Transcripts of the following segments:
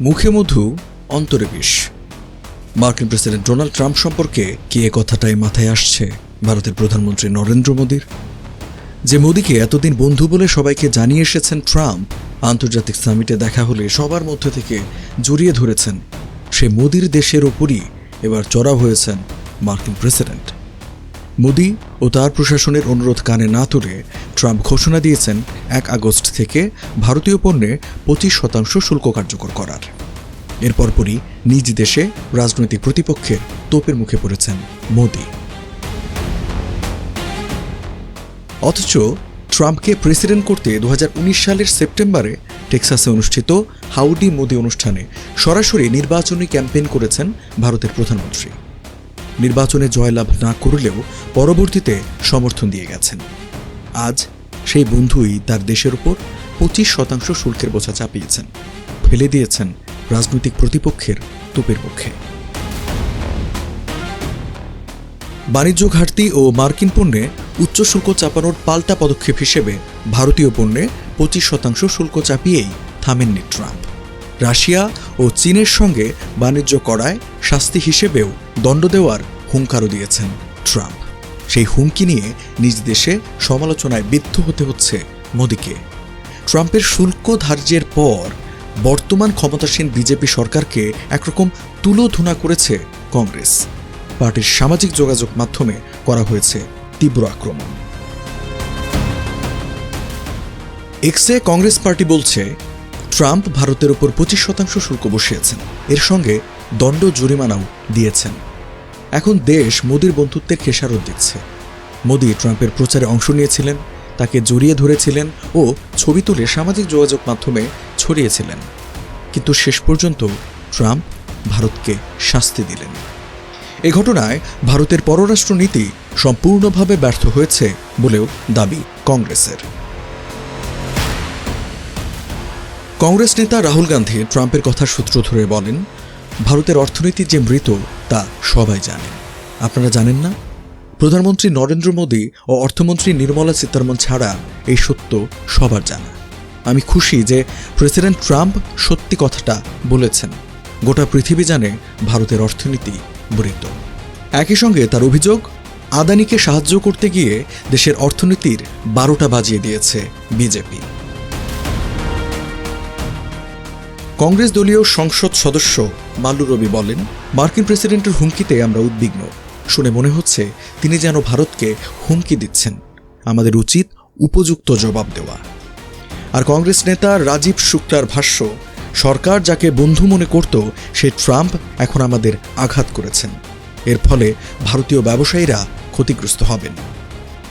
মুখে মধু, অন্তরে বিষ। মার্কিন প্রেসিডেন্ট ডোনাল্ড ট্রাম্প সম্পর্কে কি এ কথাটাই মাথায় আসছে ভারতের প্রধানমন্ত্রী নরেন্দ্র মোদীর? যে মোদীকে এতদিন বন্ধু বলে সবাইকে জানিয়ে এসেছেন ট্রাম্প, আন্তর্জাতিক সামিটে দেখা হলে সবার মধ্যে থেকে জড়িয়ে ধরেছেন। সে মোদীর দেশের ওপরই এবার চড়াও হয়েছেন মার্কিন প্রেসিডেন্ট। মোদি ও তার প্রশাসনের অনুরোধ কানে না তুলে ট্রাম্প ঘোষণা দিয়েছেন এক আগস্ট থেকে ভারতীয় পণ্যে পঁচিশ শতাংশ শুল্ক কার্যকর করার। এর পরপরই নিজ দেশে রাজনৈতিক প্রতিপক্ষের তোপের মুখে পড়েছেন মোদি। অথচ ট্রাম্পকে প্রেসিডেন্ট করতে দু হাজার উনিশ সালের সেপ্টেম্বরে টেক্সাসে অনুষ্ঠিত হাউডি মোদি অনুষ্ঠানে সরাসরি নির্বাচনী ক্যাম্পেইন করেছেন ভারতের প্রধানমন্ত্রী। নির্বাচনে জয়লাভ না করলেও পরবর্তীতে সমর্থন দিয়ে গেছেন। আজ সেই বন্ধুই তার দেশের উপর পঁচিশ শতাংশ শুল্কের বোঝা চাপিয়েছেন। ফেলে দিয়েছেন রাজনৈতিক প্রতিপক্ষের তোপের পক্ষে। বাণিজ্য ঘাটতি ও মার্কিন পণ্যে উচ্চ শুল্ক চাপানোর পাল্টা পদক্ষেপ হিসেবে ভারতীয় পণ্যে পঁচিশ শতাংশ শুল্ক চাপিয়েই থামেননি ট্রাম্প। রাশিয়া ও চীনের সঙ্গে বাণিজ্য করায় শাস্তি হিসেবেও দণ্ড দেওয়ার হুঙ্কারও দিয়েছেন ট্রাম্প। সেই হুমকি নিয়ে নিজ দেশে সমালোচনায় বিদ্ধ হতে হচ্ছে মোদীকে। ট্রাম্পের শুল্ক ধার্যের পর বর্তমান ক্ষমতাসীন বিজেপি সরকারকে একরকম তুলোধুনা করেছে কংগ্রেস। পার্টির সামাজিক যোগাযোগ মাধ্যমে করা হয়েছে তীব্র আক্রমণ। এক্সে কংগ্রেস পার্টি বলছে ট্রাম্প ভারতের উপর পঁচিশ শতাংশ শুল্ক বসিয়েছেন। এর সঙ্গে দণ্ড জরিমানাও দিয়েছেন। এখন দেশ মোদির বন্ধুত্বের খেসারত দিচ্ছে। মোদি ট্রাম্পের প্রচারে অংশ নিয়েছিলেন, তাকে জড়িয়ে ধরেছিলেন ও ছবি তুলে সামাজিক যোগাযোগ মাধ্যমে ছড়িয়েছিলেন। কিন্তু শেষ পর্যন্ত ট্রাম্প ভারতকে শাস্তি দিলেন। এ ঘটনায় ভারতের পররাষ্ট্র নীতি সম্পূর্ণভাবে ব্যর্থ হয়েছে বলেও দাবি কংগ্রেসের। কংগ্রেস নেতা রাহুল গান্ধী ট্রাম্পের কথার সূত্র ধরে বলেন, ভারতের অর্থনীতি যে মৃত, তা সবাই জানেন আপনারা জানেন না? প্রধানমন্ত্রী নরেন্দ্র মোদী ও অর্থমন্ত্রী নির্মলা সীতারমন ছাড়া এই সত্য সবার জানা। আমি খুশি যে প্রেসিডেন্ট ট্রাম্প সত্যি কথাটা বলেছেন। গোটা পৃথিবী জানে ভারতের অর্থনীতি মৃত। একই সঙ্গে তার অভিযোগ, আদানিকে সাহায্য করতে গিয়ে দেশের অর্থনীতির বারোটা বাজিয়ে দিয়েছে বিজেপি। কংগ্রেস দলীয় সংসদ সদস্য মাল্লু রবি বলেন, মার্কিন প্রেসিডেন্টের হুমকিতে আমরা উদ্বিগ্ন। শুনে মনে হচ্ছে তিনি যেন ভারতকে হুমকি দিচ্ছেন। আমাদের উচিত উপযুক্ত জবাব দেওয়া। আর কংগ্রেস নেতা রাজীব শুক্লার ভাষ্য, সরকার যাকে বন্ধু মনে করত, সে ট্রাম্প এখন আমাদের আঘাত করেছেন। এর ফলে ভারতীয় ব্যবসায়ীরা ক্ষতিগ্রস্ত হবেন।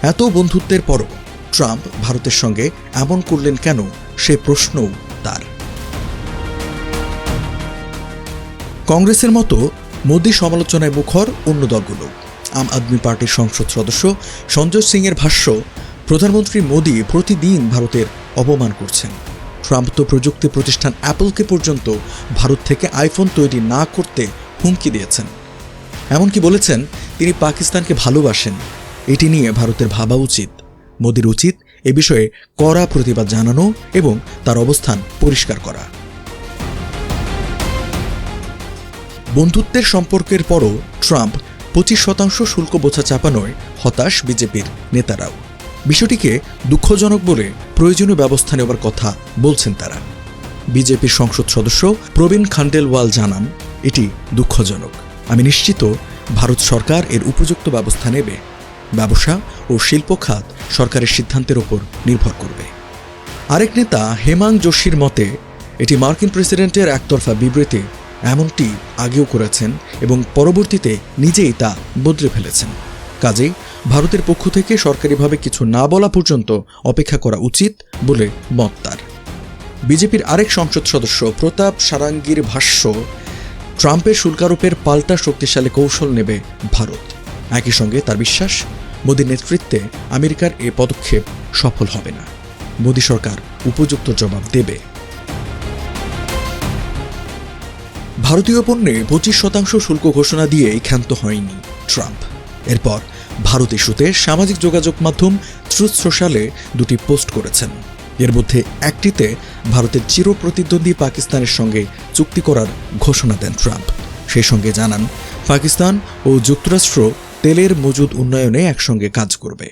এত বন্ধুত্বের পরও ট্রাম্প ভারতের সঙ্গে এমন করলেন কেন, সে প্রশ্নও কংগ্রেসের মতো মোদী সমালোচনায় মুখর অন্য দলগুলো। আম আদমি পার্টির সংসদ সদস্য সঞ্জয় সিংয়ের ভাষ্য, প্রধানমন্ত্রী মোদী প্রতিদিন ভারতের অপমান করছেন। ট্রাম্প তো প্রযুক্তি প্রতিষ্ঠান অ্যাপলকে পর্যন্ত ভারত থেকে আইফোন তৈরি না করতে হুমকি দিয়েছেন। এমনকি বলেছেন, তিনি পাকিস্তানকে ভালোবাসেন। এটি নিয়ে ভারতের ভাবা উচিত। মোদির উচিত এ বিষয়ে কড়া প্রতিবাদ জানানো এবং তার অবস্থান পরিষ্কার করা। বন্ধুত্বের সম্পর্কের পরও ট্রাম্প পঁচিশ শতাংশ শুল্ক বোঝা চাপানোয় হতাশ বিজেপির নেতারাও। বিষয়টিকে দুঃখজনক বলে প্রয়োজনীয় ব্যবস্থা নেওয়ার কথা বলছেন তারা। বিজেপির সংসদ সদস্য প্রবীণ খান্ডেলওয়াল জানান, এটি দুঃখজনক। আমি নিশ্চিত ভারত সরকার এর উপযুক্ত ব্যবস্থা নেবে। ব্যবসা ও শিল্প খাত সরকারের সিদ্ধান্তের ওপর নির্ভর করবে। আরেক নেতা হেমাং যোশীর মতে, এটি মার্কিন প্রেসিডেন্টের একতরফা বিবৃতি এমনটি আগেও করেছেন এবং পরবর্তীতে নিজেই তা বদলে ফেলেছেন। কাজেই ভারতের পক্ষ থেকে সরকারিভাবে কিছু না বলা পর্যন্ত অপেক্ষা করা উচিত বলে মত তার। বিজেপির আরেক সংসদ সদস্য প্রতাপ সারাঙ্গীর ভাষ্য, ট্রাম্পের শুল্কারোপের পাল্টা শক্তিশালী কৌশল নেবে ভারত। একই সঙ্গে তার বিশ্বাস, মোদীর নেতৃত্বে আমেরিকার এ পদক্ষেপ সফল হবে না। মোদী সরকার উপযুক্ত জবাব দেবে। ভারতীয় পণ্যে পঁচিশ শতাংশ শুল্ক ঘোষণা দিয়েই ক্ষান্ত হয়নি ট্রাম্প। এরপর ভারত ইস্যুতে সামাজিক যোগাযোগ মাধ্যম ট্রুথ সোশ্যালে দুটি পোস্ট করেছেন। এর মধ্যে একটিতে ভারতের চিরপ্রতিদ্বন্দ্বী পাকিস্তানের সঙ্গে চুক্তি করার ঘোষণা দেন ট্রাম্প। সেই সঙ্গে জানান, পাকিস্তান ও যুক্তরাষ্ট্র তেলের মজুদ উন্নয়নে একসঙ্গে কাজ করবে।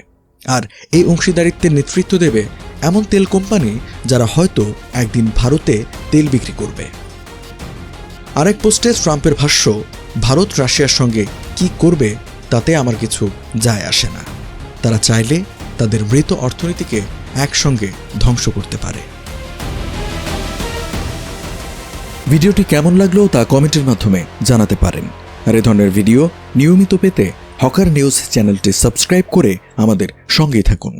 আর এই অংশীদারিত্বের নেতৃত্ব দেবে এমন তেল কোম্পানি যারা হয়তো একদিন ভারতে তেল বিক্রি করবে। আরেক পোস্টে ট্রাম্পের ভাষ্য, ভারত রাশিয়ার সঙ্গে কি করবে তাতে আমার কিছু যায় আসে না। তারা চাইলে তাদের মৃত অর্থনীতিকে একসঙ্গে ধ্বংস করতে পারে। ভিডিওটি কেমন লাগল তা কমেন্টের মাধ্যমে জানাতে পারেন। আর এ ধরনের ভিডিও নিয়মিত পেতে হকার নিউজ চ্যানেলটি সাবস্ক্রাইব করে আমাদের সঙ্গেই থাকুন।